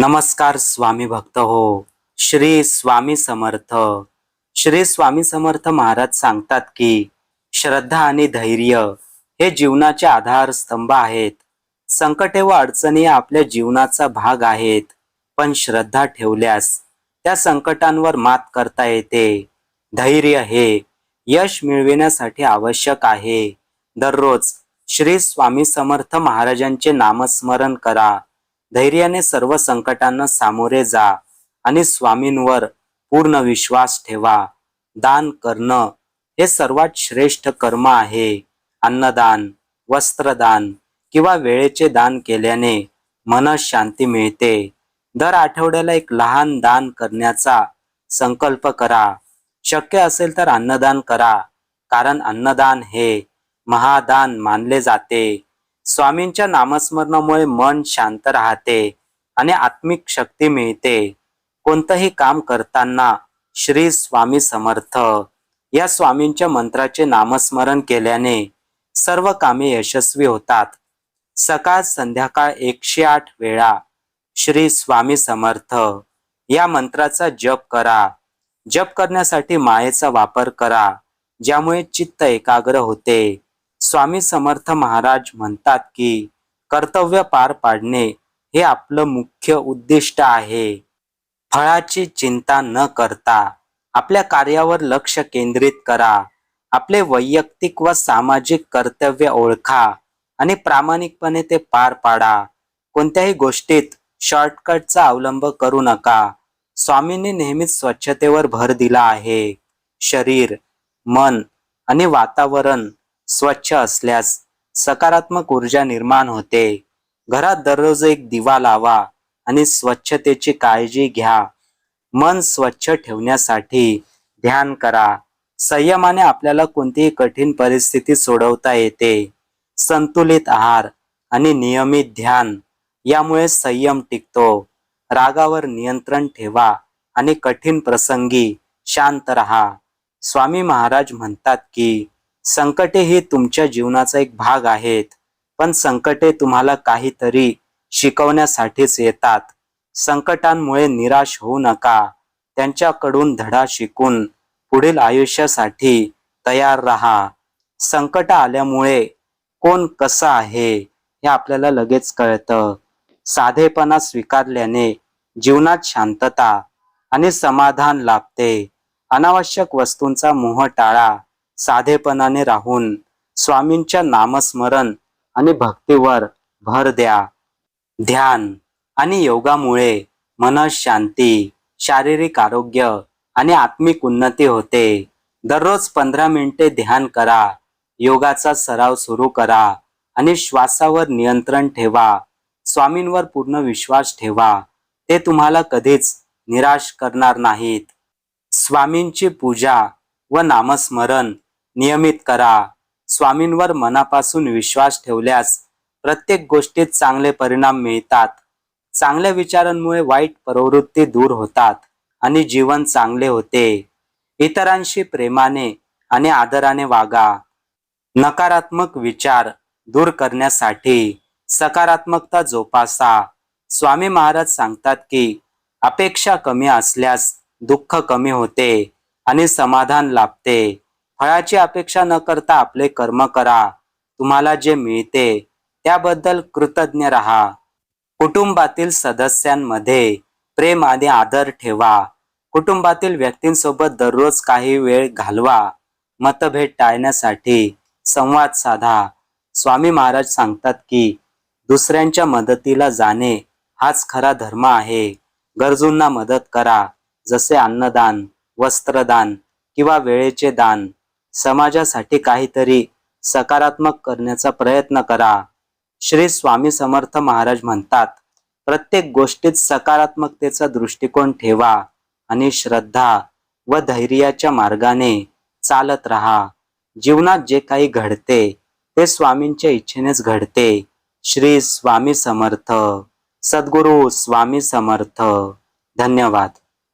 नमस्कार स्वामी भक्त हो. श्री स्वामी समर्थ. श्री स्वामी समर्थ महाराज सांगतात की श्रद्धा आणि धैर्य हे जीवनाचे आधारस्तंभ आहेत. संकटे व अडचणी आपल्या जीवनाचा भाग आहेत. पण श्रद्धा ठेवल्यास त्या संकटांवर मात करता येते. धैर्य हे यश मिळविण्यासाठी आवश्यक आहे. दररोज श्री स्वामी समर्थ महाराजांचे नामस्मरण करा. धैर्याने सर्व संकटांना सामोरे जा आणि स्वामींवर पूर्ण विश्वास ठेवा. दान करणं हे सर्वात श्रेष्ठ कर्म आहे. अन्नदान वस्त्रदान किंवा वेळेचे दान केल्याने मनस शांती मिळते. दर आठवड्याला एक लहान दान करण्याचा संकल्प करा. शक्य असेल तर अन्नदान करा कारण अन्नदान हे महादान मानले जाते. स्वामींच्या नामस्मरणामुळे मन शांत राहते आणि आत्मिक शक्ती मिळते. कोणतंही काम करताना श्री स्वामी समर्थ या स्वामींच्या मंत्राचे नामस्मरण केल्याने सर्व कामे यशस्वी होतात. सकाळ संध्याकाळ एकशे आठ वेळा श्री स्वामी समर्थ या मंत्राचा जप करा. जप करण्यासाठी मायेचा वापर करा ज्यामुळे चित्त एकाग्र होते. स्वामी समर्थ महाराज म्हणतात की कर्तव्य पार पाडणे हे आपलं मुख्य उद्दिष्ट आहे. फळाची चिंता न करता आपल्या कार्यावर लक्ष केंद्रित करा. आपले वैयक्तिक व सामाजिक कर्तव्य ओळखा आणि प्रामाणिकपणे ते पार पाडा. कोणत्याही गोष्टीत शॉर्टकटचा अवलंब करू नका. स्वामींनी नेहमीच स्वच्छतेवर भर दिला आहे. शरीर मन आणि वातावरण स्वच्छ असल्यास सकारात्मक ऊर्जा निर्माण होते. घरात दररोज एक दिवा लावा आणि स्वच्छतेची काळजी घ्या. मन स्वच्छ ठेवण्यासाठी ध्यान करा. संयमाने आपल्याला कोणतीही कठीण परिस्थिती सोडवता येते. संतुलित आहार आणि नियमित ध्यान यामुळे संयम टिकतो. रागावर नियंत्रण ठेवा आणि कठीण प्रसंगी शांत रहा. स्वामी महाराज म्हणतात की संकटे ही तुमच्या जीवनाचा एक भाग आहेत पण संकटे तुम्हाला काहीतरी शिकवण्यासाठीच येतात. संकटांमुळे निराश होऊ नका. त्यांच्याकडून धडा शिकून पुढील आयुष्यासाठी तयार राहा. संकट आल्यामुळे कोण कसं आहे हे आपल्याला लगेच कळतं. साधेपणा स्वीकारल्याने जीवनात शांतता आणि समाधान लाभते. अनावश्यक वस्तूंचा मोह टाळा. साधेपणाने राहून स्वामींच्या नामस्मरण आणि भक्तीवर भर द्या. ध्यान आणि योगामुळे मन शांती शारीरिक आरोग्य आणि आत्मिक उन्नती होते. दररोज पंधरा मिनिटे ध्यान करा योगाचा सराव सुरू करा आणि श्वासावर नियंत्रण ठेवा. स्वामींवर पूर्ण विश्वास ठेवा. ते तुम्हाला कधीच निराश करणार नाहीत. स्वामींची पूजा व नामस्मरण नियमित करा. स्वामींवर मनापासून विश्वास ठेवल्यास प्रत्येक गोष्टीत चांगले परिणाम मिळतात. चांगल्या विचारांमुळे वाईट प्रवृत्ती दूर होतात आणि जीवन चांगले होते. इतरांशी प्रेमाने आणि आदराने वागा. नकारात्मक विचार दूर करण्यासाठी सकारात्मकता जोपासा. स्वामी महाराज सांगतात की अपेक्षा कमी असल्यास दुःख कमी होते आणि समाधान लाभते. फळाची अपेक्षा न करता आपले कर्म करा. तुम्हाला जे मिळते त्याबद्दल कृतज्ञ राहा. कुटुंबातील सदस्यांमध्ये प्रेम आणि आदर ठेवा. कुटुंबातील व्यक्तींसोबत दररोज काही वेळ घालवा. मतभेद टाळण्यासाठी संवाद साधा. स्वामी महाराज सांगतात की दुसऱ्यांच्या मदतीला जाणे हाच खरा धर्म आहे. गरजूंना मदत करा. जसे अन्नदान वस्त्रदान किंवा वेळेचे दान. समाजासाठी काहीतरी सकारात्मक करण्याचा प्रयत्न करा. श्री स्वामी समर्थ महाराज म्हणतात प्रत्येक गोष्टीत सकारात्मकतेचा दृष्टिकोन ठेवा आणि श्रद्धा व धैर्याच्या मार्गाने चालत राहा. जीवनात जे काही घडते ते स्वामींच्या इच्छेनेच घडते. श्री स्वामी समर्थ. सद्गुरू स्वामी समर्थ. धन्यवाद.